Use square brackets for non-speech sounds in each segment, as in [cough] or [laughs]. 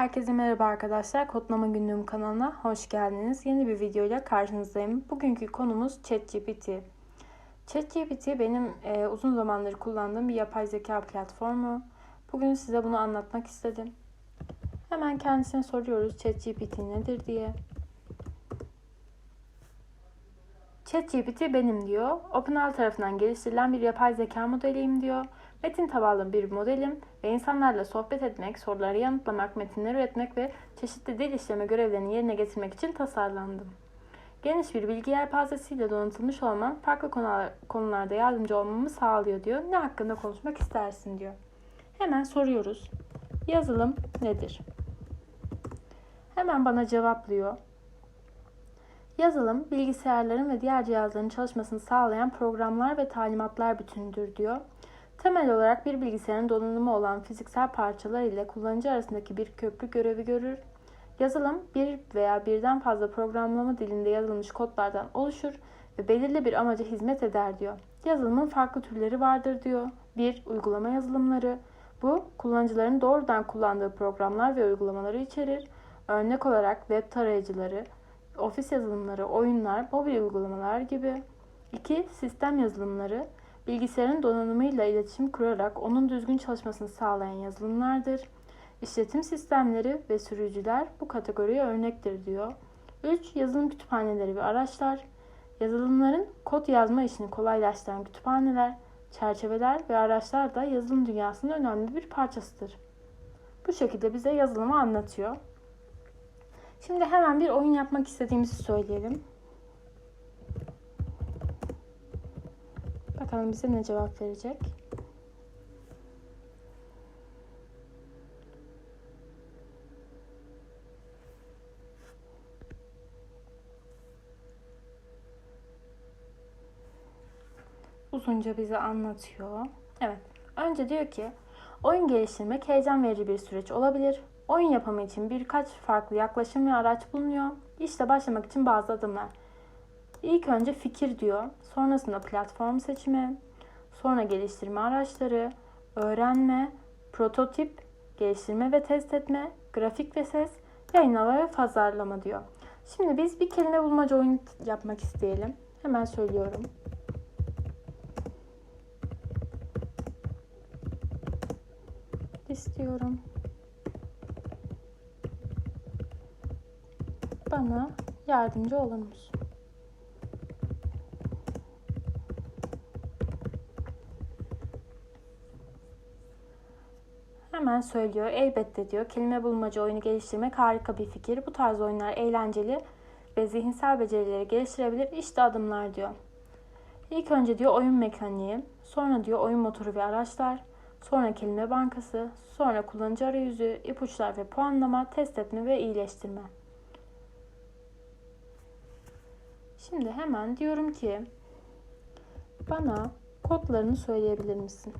Herkese merhaba arkadaşlar. Kodlama Günlüğüm kanalına hoş geldiniz. Yeni bir videoyla karşınızdayım. Bugünkü konumuz ChatGPT. ChatGPT benim e, uzun zamandır kullandığım bir yapay zeka platformu. Bugün size bunu anlatmak istedim. Hemen kendisine soruyoruz ChatGPT nedir diye. ChatGPT benim diyor. OpenAI tarafından geliştirilen bir yapay zeka modeliyim diyor. Metin tabanlı bir modelim ve insanlarla sohbet etmek, soruları yanıtlamak, metinler üretmek ve çeşitli dil işleme görevlerini yerine getirmek için tasarlandım. Geniş bir bilgi yelpazesiyle donatılmış olmam farklı konularda yardımcı olmamı sağlıyor diyor. Ne hakkında konuşmak istersin diyor. Hemen soruyoruz. Yazılım nedir? Hemen bana cevaplıyor. Yazılım, bilgisayarların ve diğer cihazların çalışmasını sağlayan programlar ve talimatlar bütünüdür diyor. Temel olarak bir bilgisayarın donanımı olan fiziksel parçalar ile kullanıcı arasındaki bir köprü görevi görür. Yazılım bir veya birden fazla programlama dilinde yazılmış kodlardan oluşur ve belirli bir amaca hizmet eder diyor. Yazılımın farklı türleri vardır diyor. 1. Uygulama yazılımları. Bu kullanıcıların doğrudan kullandığı programlar ve uygulamaları içerir. Örnek olarak web tarayıcıları, ofis yazılımları, oyunlar, mobil uygulamalar gibi. 2. Sistem yazılımları bilgisayarın donanımıyla iletişim kurarak onun düzgün çalışmasını sağlayan yazılımlardır. İşletim sistemleri ve sürücüler bu kategoriye örnektir diyor. 3. Yazılım kütüphaneleri ve araçlar. Yazılımların kod yazma işini kolaylaştıran kütüphaneler, çerçeveler ve araçlar da yazılım dünyasının önemli bir parçasıdır. Bu şekilde bize yazılımı anlatıyor. Şimdi hemen bir oyun yapmak istediğimizi söyleyelim. Bakalım bize ne cevap verecek. Uzunca bize anlatıyor. Evet. Önce diyor ki oyun geliştirmek heyecan verici bir süreç olabilir. Oyun yapımı için birkaç farklı yaklaşım ve araç bulunuyor. İşte başlamak için bazı adımlar. İlk önce fikir diyor. Sonrasında platform seçimi, sonra geliştirme araçları, öğrenme, prototip, geliştirme ve test etme, grafik ve ses, yayınlama ve pazarlama diyor. Şimdi biz bir kelime bulmaca oyunu yapmak isteyelim. Hemen söylüyorum. istiyorum. Bana yardımcı olur musun? Hemen söylüyor. Elbette diyor. Kelime bulmaca oyunu geliştirmek harika bir fikir. Bu tarz oyunlar eğlenceli ve zihinsel becerileri geliştirebilir. İşte adımlar diyor. İlk önce diyor oyun mekaniği, sonra diyor oyun motoru ve araçlar, sonra kelime bankası, sonra kullanıcı arayüzü, ipuçlar ve puanlama, test etme ve iyileştirme. Şimdi hemen diyorum ki bana kodlarını söyleyebilir misin?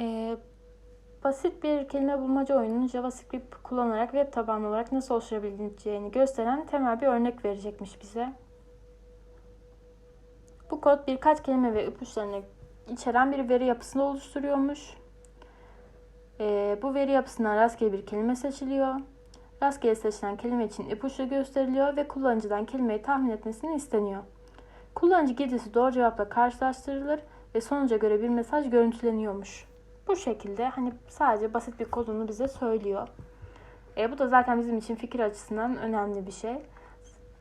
Ee, basit bir kelime bulmaca oyununun JavaScript kullanarak web tabanlı olarak nasıl oluşturabileceğini gösteren temel bir örnek verecekmiş bize. Bu kod birkaç kelime ve ipuçlarını içeren bir veri yapısını oluşturuyormuş. Ee, bu veri yapısından rastgele bir kelime seçiliyor. Rastgele seçilen kelime için ipuçları gösteriliyor ve kullanıcıdan kelimeyi tahmin etmesini isteniyor. Kullanıcı girdisi doğru cevapla karşılaştırılır ve sonuca göre bir mesaj görüntüleniyormuş. Bu şekilde hani sadece basit bir kodunu bize söylüyor. E, bu da zaten bizim için fikir açısından önemli bir şey.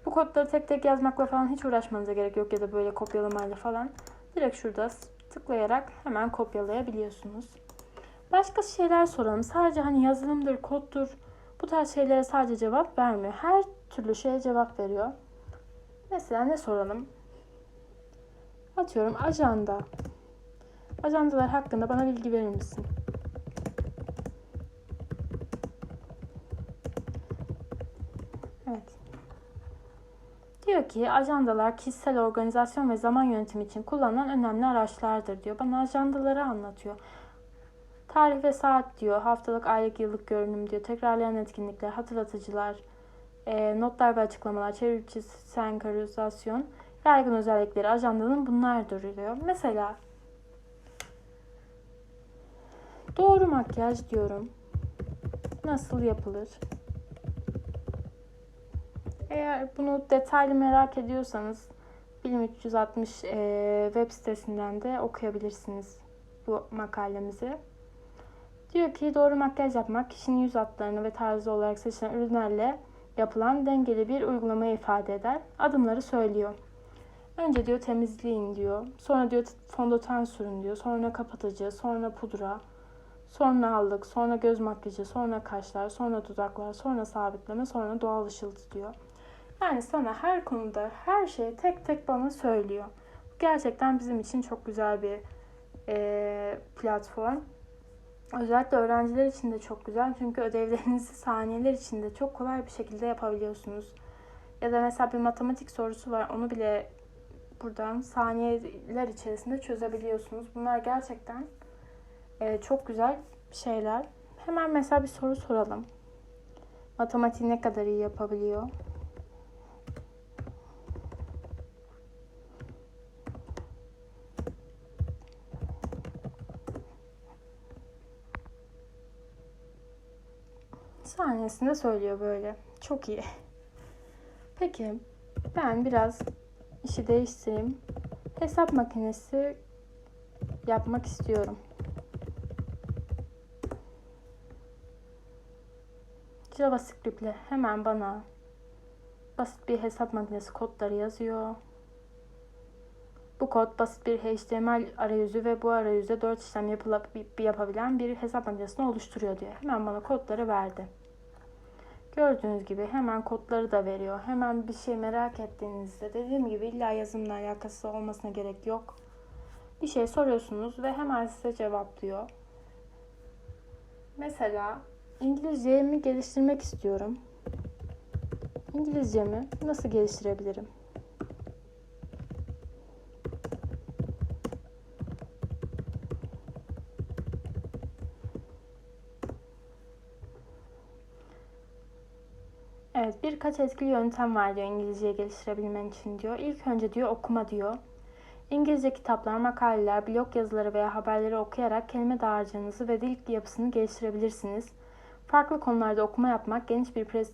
Bu kodları tek tek yazmakla falan hiç uğraşmanıza gerek yok ya da böyle kopyalamayla falan. Direkt şurada tıklayarak hemen kopyalayabiliyorsunuz. Başka şeyler soralım. Sadece hani yazılımdır, koddur bu tarz şeylere sadece cevap vermiyor. Her türlü şeye cevap veriyor. Mesela ne soralım? Atıyorum ajanda. Ajandalar hakkında bana bilgi verir misin? Evet. Diyor ki ajandalar kişisel organizasyon ve zaman yönetimi için kullanılan önemli araçlardır diyor. Bana ajandaları anlatıyor. Tarih ve saat diyor. Haftalık, aylık, yıllık görünüm diyor. Tekrarlayan etkinlikler, hatırlatıcılar, e, notlar ve açıklamalar, çevrimiçi senkronizasyon. Yaygın özellikleri ajandanın bunlardır diyor. Mesela doğru makyaj diyorum. Nasıl yapılır? Eğer bunu detaylı merak ediyorsanız Bilim 360 e, web sitesinden de okuyabilirsiniz bu makalemizi. Diyor ki doğru makyaj yapmak kişinin yüz hatlarını ve tarzı olarak seçilen ürünlerle yapılan dengeli bir uygulamayı ifade eder. Adımları söylüyor. Önce diyor temizleyin diyor. Sonra diyor fondöten sürün diyor. Sonra kapatıcı, sonra pudra, sonra allık, sonra göz makyajı, sonra kaşlar, sonra dudaklar, sonra sabitleme, sonra doğal ışıltı diyor. Yani sana her konuda her şeyi tek tek bana söylüyor. Gerçekten bizim için çok güzel bir e, platform. Özellikle öğrenciler için de çok güzel. Çünkü ödevlerinizi [laughs] saniyeler içinde çok kolay bir şekilde yapabiliyorsunuz. Ya da mesela bir matematik sorusu var. Onu bile buradan saniyeler içerisinde çözebiliyorsunuz. Bunlar gerçekten e, çok güzel şeyler. Hemen mesela bir soru soralım. Matematiği ne kadar iyi yapabiliyor? saniyesinde söylüyor böyle. Çok iyi. Peki ben biraz işi değiştireyim. Hesap makinesi yapmak istiyorum. JavaScript ile hemen bana basit bir hesap makinesi kodları yazıyor. Bu kod basit bir HTML arayüzü ve bu arayüzde 4 işlem yapabilen bir hesap makinesini oluşturuyor diyor. Hemen bana kodları verdi. Gördüğünüz gibi hemen kodları da veriyor. Hemen bir şey merak ettiğinizde dediğim gibi illa yazımla alakası olmasına gerek yok. Bir şey soruyorsunuz ve hemen size cevaplıyor. Mesela İngilizcemi geliştirmek istiyorum. İngilizcemi nasıl geliştirebilirim? Evet birkaç etkili yöntem var diyor İngilizceyi geliştirebilmen için diyor. İlk önce diyor okuma diyor. İngilizce kitaplar, makaleler, blog yazıları veya haberleri okuyarak kelime dağarcığınızı ve dil yapısını geliştirebilirsiniz. Farklı konularda okuma yapmak geniş bir pres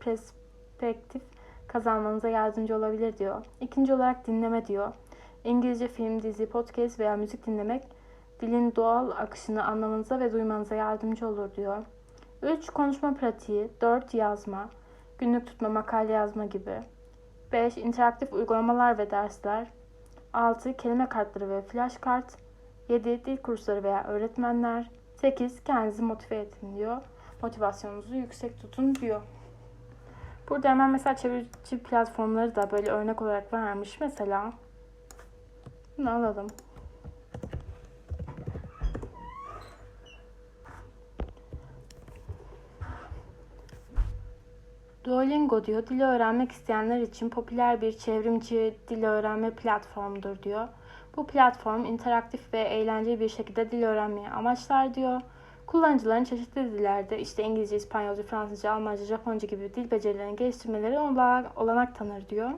perspektif kazanmanıza yardımcı olabilir diyor. İkinci olarak dinleme diyor. İngilizce film, dizi, podcast veya müzik dinlemek dilin doğal akışını anlamanıza ve duymanıza yardımcı olur diyor. 3. Konuşma pratiği 4. Yazma günlük tutma, makale yazma gibi. 5. İnteraktif uygulamalar ve dersler. 6. Kelime kartları ve flash kart. 7. Dil kursları veya öğretmenler. 8. Kendinizi motive edin diyor. Motivasyonunuzu yüksek tutun diyor. Burada hemen mesela çevirici platformları da böyle örnek olarak vermiş. Mesela bunu alalım. Duolingo diyor, dili öğrenmek isteyenler için popüler bir çevrimçi dil öğrenme platformudur diyor. Bu platform interaktif ve eğlenceli bir şekilde dil öğrenmeyi amaçlar diyor. Kullanıcıların çeşitli dillerde işte İngilizce, İspanyolca, Fransızca, Almanca, Japonca gibi dil becerilerini geliştirmeleri olanak tanır diyor.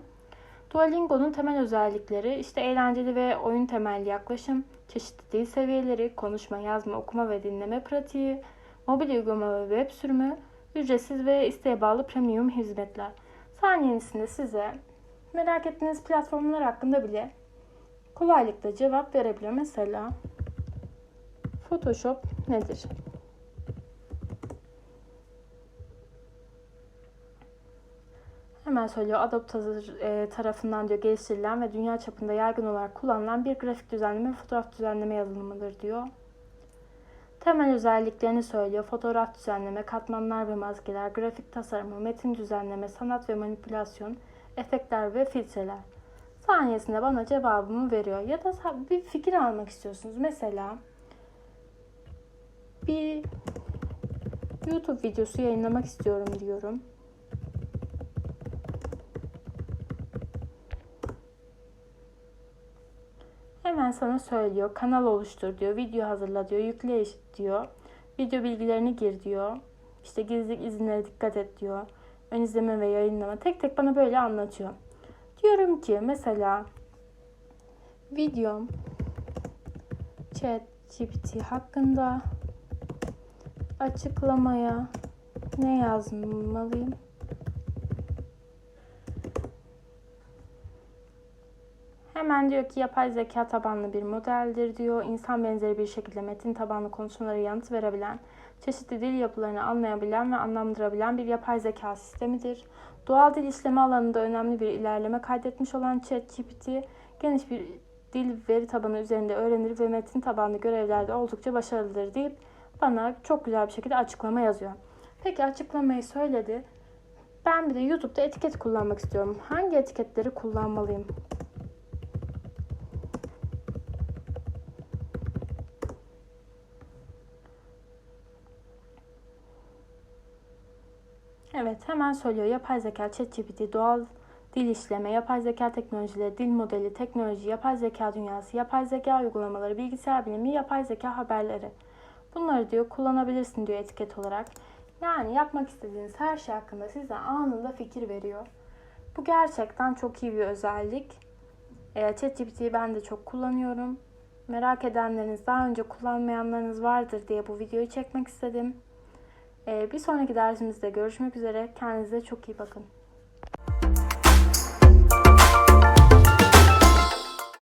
Duolingo'nun temel özellikleri işte eğlenceli ve oyun temelli yaklaşım, çeşitli dil seviyeleri, konuşma, yazma, okuma ve dinleme pratiği, mobil uygulama ve web sürümü, ücretsiz ve isteğe bağlı premium hizmetler. Saniyesinde size merak ettiğiniz platformlar hakkında bile kolaylıkla cevap verebiliyor. Mesela Photoshop nedir? Hemen söylüyor. Adobe e, tarafından diyor geliştirilen ve dünya çapında yaygın olarak kullanılan bir grafik düzenleme ve fotoğraf düzenleme yazılımıdır diyor. Temel özelliklerini söylüyor. Fotoğraf düzenleme, katmanlar ve maskeler, grafik tasarımı, metin düzenleme, sanat ve manipülasyon, efektler ve filtreler. Saniyesinde bana cevabımı veriyor. Ya da bir fikir almak istiyorsunuz. Mesela bir YouTube videosu yayınlamak istiyorum diyorum. Hemen sana söylüyor. Kanal oluştur diyor. Video hazırla diyor. Yükle diyor. Video bilgilerini gir diyor. İşte gizlilik izinlere dikkat et diyor. Ön izleme ve yayınlama. Tek tek bana böyle anlatıyor. Diyorum ki mesela videom chat GPT hakkında açıklamaya ne yazmalıyım? Hemen diyor ki yapay zeka tabanlı bir modeldir diyor. İnsan benzeri bir şekilde metin tabanlı konuşmalara yanıt verebilen, çeşitli dil yapılarını anlayabilen ve anlamlandırabilen bir yapay zeka sistemidir. Doğal dil işleme alanında önemli bir ilerleme kaydetmiş olan ChatGPT, geniş bir dil veri tabanı üzerinde öğrenir ve metin tabanlı görevlerde oldukça başarılıdır deyip bana çok güzel bir şekilde açıklama yazıyor. Peki açıklamayı söyledi. Ben bir de YouTube'da etiket kullanmak istiyorum. Hangi etiketleri kullanmalıyım? Evet hemen söylüyor. Yapay zeka, ChatGPT, doğal dil işleme, yapay zeka teknolojileri, dil modeli, teknoloji, yapay zeka dünyası, yapay zeka uygulamaları, bilgisayar bilimi, yapay zeka haberleri. Bunları diyor kullanabilirsin diyor etiket olarak. Yani yapmak istediğiniz her şey hakkında size anında fikir veriyor. Bu gerçekten çok iyi bir özellik. E, ChatGPT'yi ben de çok kullanıyorum. Merak edenleriniz, daha önce kullanmayanlarınız vardır diye bu videoyu çekmek istedim. Ee, bir sonraki dersimizde görüşmek üzere. Kendinize çok iyi bakın.